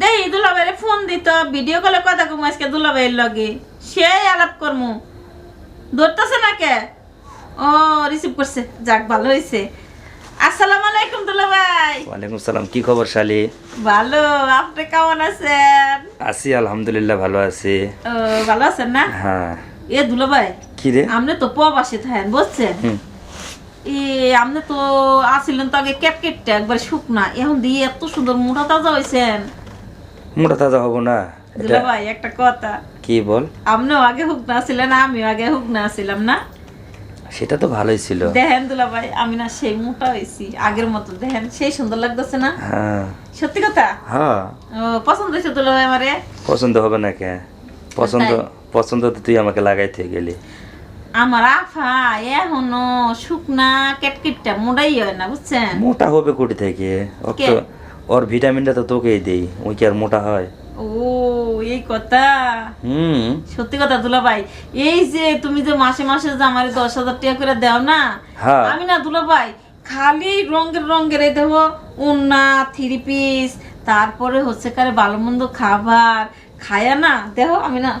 দেই দুলাভাইরে ফোন দিত ভিডিও কলে কথা কম আজকে দুলাভাইয়ের লগে। সেই আলাপ করমু। ধরতেছে না কে? ও রিসিভ করছে। যাক ভালো হয়েছে আসসালামু আলাইকুম দুলাভাই। ওয়ালাইকুম সালাম কি খবর শালি? ভালো আপনি কেমন আছেন? আছি আলহামদুলিল্লাহ ভালো আছি। ও ভালো আছেন না? হ্যাঁ। এ দুলাভাই কি রে? আপনি তো প্রবাসী থাকেন বুঝছেন। এ আপনি তো আসিলেন তো আগে ক্যাটকেটটা একবার শুকনা। এখন দিয়ে এত সুন্দর মোটা তাজা হয়েছেন মোটা তাজা হব না। দুলাভাই একটা কথা। কি বল? আপনিও আগে হুকনা ছিলেন আমিও আগে হুকনা ছিলাম না? সেটা তো ভালোই ছিল। দেখেন দুলাভাই আমি না সেই মোটা হয়েছি আগের মতো দেখেন সেই সুন্দর লাগতেছে না? হ্যাঁ। সত্যি কথা? হ্যাঁ। ও পছন্দ হয়েছে দুলাভাই আমারে? পছন্দ হবে না কে? পছন্দ পছন্দ তো তুই আমাকে লাগাইতে গেলি। আমার আফা এখনও শুকনা কেটকিটটা মোটাই হয় না বুঝছেন? মোটা হবে কোটি থেকে। ওর কে? তো ওর ভিটামিনটা তো তোকেই দেই ওই কি আর মোটা হয়? ও এই কথা? হুম। সত্যি কথা দুলাভাই এই যে তুমি যে মাসে মাসে যে আমার দশ হাজার টাকা করে দাও না হ্যাঁ। আমি না দুলাভাই খালি রঙের রঙের এই দেখো উন্না থ্রি পিস তারপরে হচ্ছে কারে ভালো মন্দ খাবার খায়া না দেখো আমি না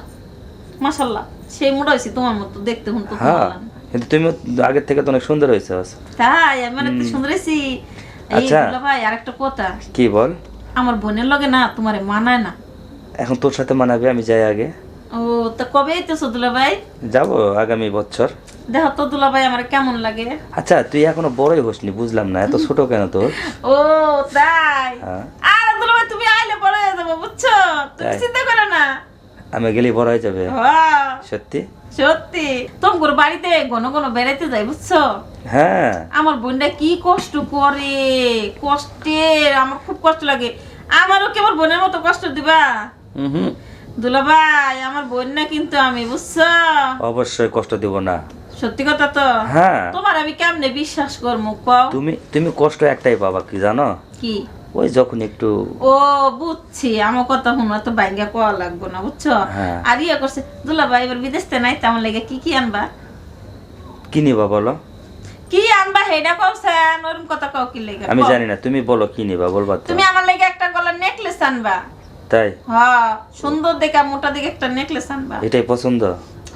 মাসাল্লাহ সেই মোটা হয়েছি তোমার মতো দেখতে হুন তো হ্যাঁ কিন্তু তুমি আগের থেকে তো অনেক সুন্দর হয়েছে তাই আমি অনেক সুন্দর হয়েছি। আচ্ছা। দুলাভাই আরেকটা কথা। কি বল? আমার বোনের লগে না তোমারে মানায় না। এখন তোর সাথে মানাবে আমি যাই আগে। ও তা কবে আইতেছো দুলাভাই যাব আগামী বছর। দেখো তো দুলাভাই আমার কেমন লাগে। আচ্ছা তুই এখনও বড়ই হোসনি বুঝলাম না এত ছোট কেন তোর? ও তাই? হ্যাঁ। আর দুলাভাই তুমি আইলে বড় হয়ে যাব বুঝছ? তুমি চিন্তা করো না। আমি গেলেই বড় হয়ে যাবে। হ্যাঁ, সত্যি? সত্যি তোমার বাড়িতে ঘন ঘন বেড়াইতে যাই বুঝছ? হ্যাঁ। আমার বোনটা কি কষ্ট করে কষ্টের আমার খুব কষ্ট লাগে। আমারও কি আমার বোনের মতো কষ্ট দিবা? হুম দুলাভাই আমার বোন না কিন্তু আমি বুঝছ? অবশ্যই কষ্ট দিব না। সত্যি কথা তো? হ্যাঁ। তোমার আমি কেমনে বিশ্বাস করব কও? তুমি তুমি কষ্ট একটাই পাবা কি জানো? কি? ওই যখন একটু ও বুঝছি। আমার কথা তো বাইঙ্গা কোয়া লাগবো না বুঝছ? হ্যাঁ। আর ইয়ে করছে দুলাভাই এবার বিদেশ তে নাই তেমন লেগে কি কি আনবা? কি নিবা বলো? কি আনবা হেডা কওছেন ওরম কথা কও কি লেগে? আমি কও। জানি না তুমি বলো কি নিবা বলবা তুমি আমার লেগে একটা গলার নেকলেস আনবা। তাই? হ্যাঁ সুন্দর দেখে মোটা দেখে একটা নেকলেস আনবা। এটাই পছন্দ?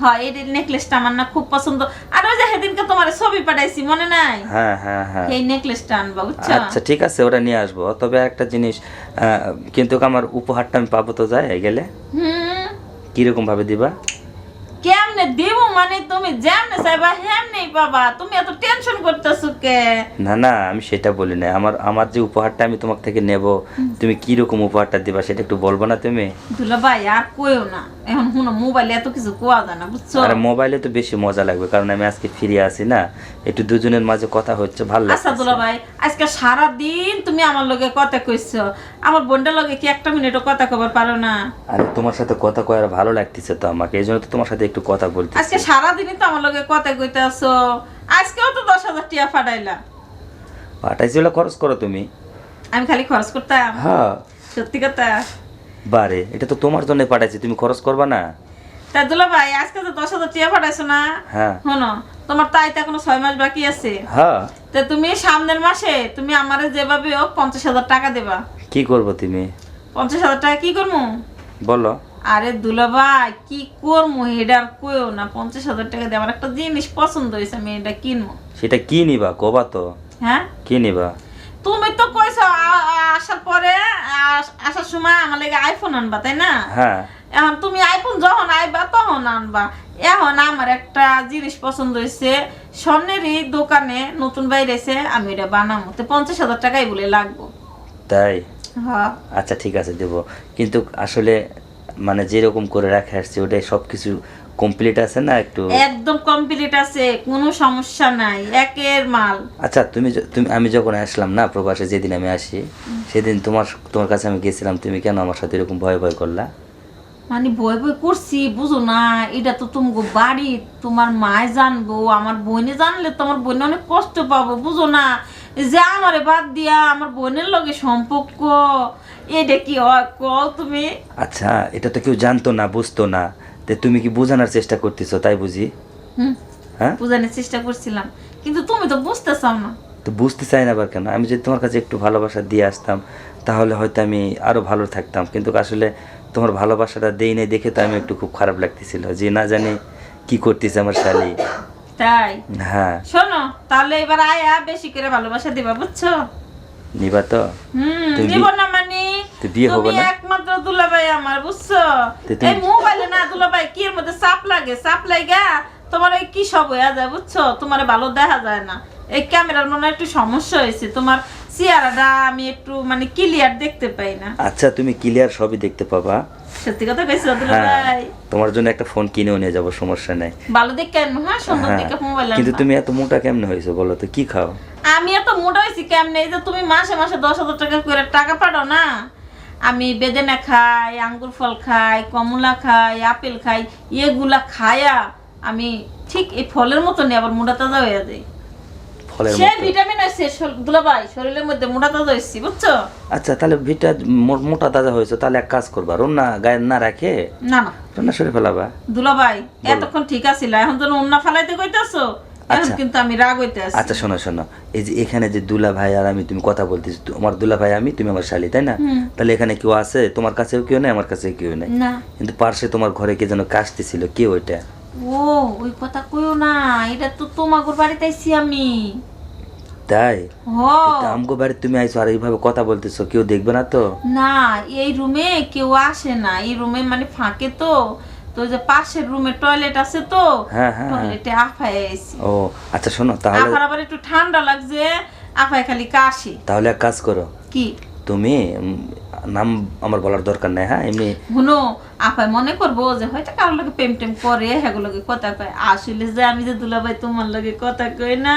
হ্যাঁ এই নেকলেসটা আমার না খুব পছন্দ। আর ওই যে সেদিনকে তোমার ছবি পাঠাইছি মনে নাই? হ্যাঁ হ্যাঁ হ্যাঁ। এই নেকলেসটা আনবা বুঝছ? আচ্ছা ঠিক আছে ওটা নিয়ে আসব। তবে একটা জিনিস আহ, কিন্তু আমার উপহারটা আমি পাবো তো যায় গেলে? হুম। কীরকম ভাবে দিব? মানে তুমি যেমনে চাইবা হেমনেই পাবা তুমি এত টেনশন করতেছো কে? না না আমি সেটা বলি না আমার আমার যে উপহারটা আমি তোমার থেকে নেব তুমি কি রকম উপহারটা দিবা সেটা একটু বলব না তুমি? দুলা ভাই আর কইও না। এখন শুনো মোবাইলে এত কিছু কোয়া যায় না বুঝছ? আর মোবাইলে তো বেশি মজা লাগবে কারণ আমি আজকে ফিরে আসি না। একটু দুজনের মাঝে কথা হচ্ছে ভালো আচ্ছা লাগছে দুলা ভাই আজকে সারা দিন তুমি আমার লগে কথা কইছো। আমার বোনটার লগে কি একটা মিনিটও কথা কবার পারো না? আরে তোমার সাথে কথা কয়ার ভালো লাগতেছে তো আমাকে এই জন্য তো তোমার সাথে একটু কথা বলতে আজকে সারা দিনই তো আমার লগে কথা কইতে আসো। আজকেও তো দশ হাজার টিয়া ফাটাইলা। পাঠাইছিল খরচ করো তুমি। আমি খালি খরচ করতাম। হ্যাঁ। সত্যি কথা। বারে এটা তো তোমার জন্য পাঠাইছি তুমি খরচ করবা না। তা দুলা ভাই আজকে তো দশ হাজার টিয়া ফাটাইছো না? হ্যাঁ। শোনো তোমার তাই তো এখনও ছয় মাস বাকি আছে। হ্যাঁ। তা তুমি সামনের মাসে তুমি আমারে যেভাবে হোক পঞ্চাশ হাজার টাকা দেবা। কি করব তুমি? পঞ্চাশ হাজার টাকা কি করব বলো। আরে দুলাভাই কি করব আর কইও না পঞ্চাশ হাজার টাকা দিয়ে আমার একটা জিনিস পছন্দ হয়েছে আমি এটা কিনবো। সেটা কি নিবা? কবা তো। হ্যাঁ? কি নিবা? তুমি তো কইছো আসার পরে আস- আসার সময় আমার লেগে আইফোন আনবা তাই না? হ্যাঁ। এখন তুমি আইফোন যখন আইবা তখন আনবা। এখন আমার একটা জিনিস পছন্দ হয়েছে স্বর্ণেরই দোকানে নতুন বাইরেছে আমি এটা বানাবো তো পঞ্চাশ হাজার টাকাই বলে লাগবো। তাই? আচ্ছা ঠিক আছে দেব। কিন্তু আসলে মানে যেরকম করে রাখে আসছে ওটাই সব কিছু কমপ্লিট আছে না একটু? একদম কমপ্লিট আছে কোনো সমস্যা নাই একের মাল। আচ্ছা তুমি তুমি আমি যখন আসলাম না প্রবাসে যেদিন আমি আসি সেদিন তোমার তোমার কাছে আমি গেছিলাম তুমি কেন আমার সাথে এরকম ভয় ভয় করলা? মানে বই বই করছি বুঝো না এটা তো তোমাকে বাড়ি তোমার মায় জানব আমার বোনে জানলে তোমার বোনে অনেক কষ্ট পাবো বুঝো না। যে আমারে বাদ দিয়া আমার বোনের লগে সম্পর্ক এটা কি কও তুমি। আচ্ছা এটা তো কেউ জানতো না বুঝতো না। তে তুমি কি বোঝানোর চেষ্টা করতেছো তাই বুঝি? হুম হ্যাঁ? বোঝানোর চেষ্টা করছিলাম। কিন্তু তুমি তো বুঝতে চাও না। তো বুঝতে চাই না আবার কেন? আমি যদি তোমার কাছে একটু ভালোবাসা দিয়ে আসতাম তাহলে হয়তো আমি আরও ভালো থাকতাম। কিন্তু আসলে তোমার ভালোবাসাটা দেই নাই দেখে তো আমি একটু খুব খারাপ লাগতেছিল। যে না জানি কি করতেছে আমার শালি। তাই? হ্যাঁ। শোনো তাহলে এবার আয়া বেশি করে ভালোবাসা দিবা বুঝছ? নিবা তো? হুম নিব না মানে। বিয়ে হবে তুমি না? একমাত্র দুলাভাই আমার বুঝছ? এই মোবাইলে না দুলাভাই কি এর মধ্যে চাপ লাগে? চাপ লাগা তোমার ওই কি সব হয়ে যায় বুঝছ? তোমার ভালো দেখা যায় না। এই ক্যামেরার মনে হয় একটু সমস্যা হয়েছে। তোমার চেহারাটা আমি একটু মানে ক্লিয়ার দেখতে পাই না। আচ্ছা তুমি ক্লিয়ার সবই দেখতে পাবা। সত্যি কথা কইছো হ্যাঁ দুলাভাই তোমার জন্য একটা ফোন কিনেও নিয়ে যাব সমস্যা নেই। ভালো দেখে হ্যাঁ সুন্দর হ্যাঁ দেখে মোবাইল কিন্তু তুমি এত মোটা কেমনে হয়েছো বলো তো কি খাও? আমি এত মোটা হয়েছি কেমনে? এই যে তুমি মাসে মাসে দশ হাজার টাকা করে টাকা পাঠাও না? আমি বেদেনা খাই আঙ্গুর ফল খাই কমলা খাই আপেল খাই এগুলা খায়া আমি ঠিক এই ফলের মতনই আবার মোটা তাজা হয়ে যায় ফলের সে ভিটামিন আছে দুলাভাই শরীরের মধ্যে মোটা তাজা হয়েছি বুঝছ? আচ্ছা তাহলে ভিটা মোটা তাজা হয়েছে তাহলে এক কাজ করবা রান্না গায়ে না রাখে? না না। রান্না সরে ফেলাবা? দুলাভাই এতক্ষণ ঠিক আছিল এখন যেন অন্য ফালাইতে কইতেছো এখন আচ্ছা। কিন্তু আমি রাগ হইতে আছি। আচ্ছা শোনো শোনো এই যে এখানে যে দুলা ভাই আর আমি তুমি কথা বলতেছি তোমার দুলা ভাই আমি তুমি আমার শালি তাই না? তাহলে এখানে কেউ আছে? তোমার কাছেও কেউ নেই আমার কাছেও কেউ নেই। না। কিন্তু পার্শ্বে তোমার ঘরে কে যেন কাশতেছিল কে ওইটা? ও ওই কথা কইও না এটা তো তোমাগর বাড়িতে আইছি আমি। তাই? আমগো বাড়ি তুমি আইছো আর এইভাবে কথা বলতেছো কেউ দেখবে না তো? না এই রুমে কেউ আসে না। এই রুমে মানে ফাঁকে তো। তো যে পাশের রুমে টয়লেট আছে তো হ্যাঁ, হ্যাঁ, হ্যাঁ। টয়লেটে আফায় আইছি। ও আচ্ছা শোনো তাহলে আফার আবার একটু ঠান্ডা লাগছে আফায় খালি কাশি। তাহলে এক কাজ করো। কি? তুমি নাম আমার বলার দরকার নাই হ্যাঁ? এমনি শুনো আফায় মনে করব যে হয়তো কারোর লগে প্রেম টেম করে হেগুলো লগে কথা কয়। আসলে যে আমি যে দুলাভাই তোমার লগে কথা কই না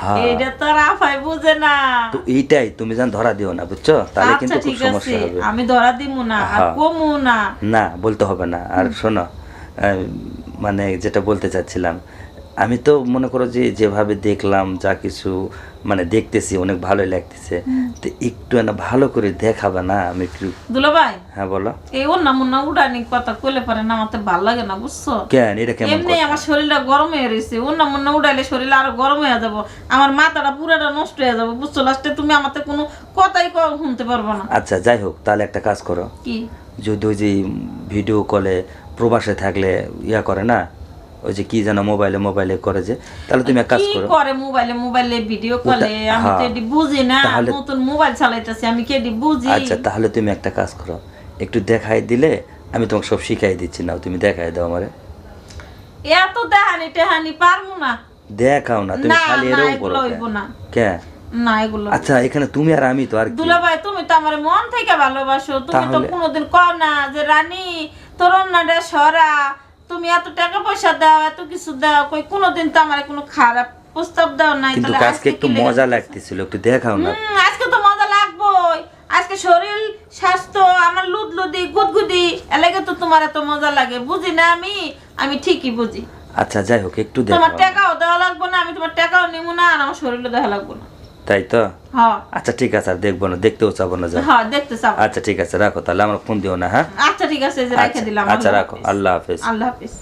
হ্যাঁ। এইটা তো আর আফায় বুঝে না। তো এইটাই তুমি যেন ধরা দিও না বুঝছ? তাহলে আচ্ছা কিন্তু খুব সমস্যা হবে। আমি ধরা দিব না আর হ্যাঁ। কমু না। না বলতে হবে না। আর শোনো মানে যেটা বলতে চাচ্ছিলাম আমি তো মনে করো যে যেভাবে দেখলাম যা কিছু মানে দেখতেছি অনেক ভালোই লাগতেছে। তো একটু না ভালো করে দেখাবে না আমি একটু দুলাভাই? হ্যাঁ বলো। এই অন্য মুন্না উড়ানি কথা কইলে পারে না আমার ভালো লাগে না বুঝছ? কেন? এটা কেমন এমনি আমার শরীরটা গরম হয়ে রয়েছে অন্য মুন্না উড়াইলে শরীর আরও গরম হয়ে যাব আমার মাথাটা পুরাটা নষ্ট হয়ে যাবে বুঝছ? লাস্টে তুমি আমার তো কোনো কথাই ক- শুনতে পারব না। আচ্ছা যাই হোক তাহলে একটা কাজ করো। কি? যদি ওই যে ভিডিও কলে প্রবাসে থাকলে ইয়া করে না ওই যে কি যেন মোবাইলে মোবাইলে করে যে তাহলে তুমি এক কাজ করো। করে মোবাইলে মোবাইলে ভিডিও কলে? আমি তো হ্যাঁ। এটি বুঝি না নতুন মোবাইল চালাইতেছি আমি কি এটি বুঝি? আচ্ছা তাহলে তুমি একটা কাজ করো। একটু দেখাই দিলে আমি তোমাকে সব শিখাই দিচ্ছি। না তুমি দেখাই দাও আমারে। এত দেহানি টেহানি পারব না। দেখাও না তুমি খালি এরকম করো না। কে? না এগুলো আচ্ছা এখানে তুমি আর আমি তো আর দুলাভাই তুমি তো আমার মন থেকে ভালোবাসো। তুমি তো কোনোদিন কও না যে রানী তোর অন্যটা সরা তুমি এত টাকা পয়সা দাও এত কিছু দাও কই কোনোদিন তো আমার কোনো খারাপ প্রস্তাব দাও নাই কিন্তু আজকে একটু মজা লাগতেছিল একটু দেখাও না। আজকে তো মজা লাগবোই। আজকে শরীর স্বাস্থ্য আমার লুদলুদি গুদগুদি এলাকে তো তোমার এত মজা লাগে। বুঝি না আমি? আমি ঠিকই বুঝি। আচ্ছা যাই হোক একটু দেখো তোমার টাকাও দেওয়া লাগবে না আমি তোমার টাকাও নেব না আর আমার শরীরও দেওয়া লাগবে না। তাই তো হ্যাঁ। আচ্ছা ঠিক আছে আর দেখব না দেখতেও চাবো না হ্যাঁ দেখতে আচ্ছা ঠিক আছে রাখো তাহলে আমার ফোন দিও না হ্যাঁ? আচ্ছা ঠিক আছে রেখে আচ্ছা দিলাম আচ্ছা রাখো আল্লাহ হাফেজ। আল্লাহ হাফিজ।